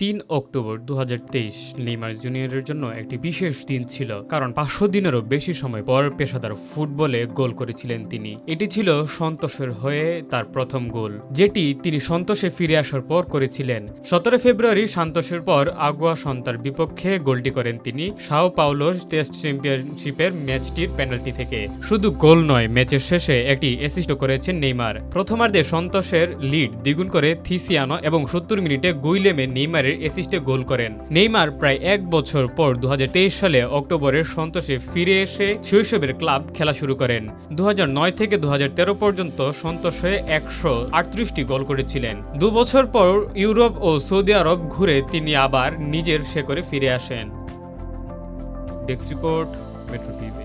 তিন অক্টোবর দু হাজার তেইশ নেইমার জুনিয়রের জন্য একটি বিশেষ দিন ছিল, কারণ পাঁচশো দিনেরও বেশি সময় পর পেশাদার ফুটবলে গোল করেছিলেন তিনি। এটি ছিল সন্তোষের হয়ে তার প্রথম গোল, যেটি তিনি সন্তোষে ফিরে আসার পর করেছিলেন। সতেরো ফেব্রুয়ারি সন্তোষের পর আগুয়া সন্তার বিপক্ষে গোলটি করেন তিনি সাও পাওলোর টেস্ট চ্যাম্পিয়নশিপের ম্যাচটির পেনাল্টি থেকে। শুধু গোল নয়, ম্যাচের শেষে একটি অ্যাসিস্ট করেছেন নেইমার। প্রথমার্ধে সন্তোষের লিড দ্বিগুণ করে থিসিয়ানো এবং সত্তর মিনিটে গুইলেমে নেইমারের অ্যাসিস্টে গোল করেন। নেইমার প্রায় এক বছর পর দুহাজার তেইশ সালে অক্টোবরে সন্তোষে ফিরে এসে শৈশবের ক্লাব খেলা শুরু করেন। দু হাজার নয় থেকে দু হাজার তেরো পর্যন্ত সন্তোষ হয়ে একশো আটত্রিশটি গোল করেছিলেন। দু বছর পর ইউরোপ ও সৌদি আরব ঘুরে তিনি আবার নিজের শেকরে ফিরে আসেন। Desk report, metro TV.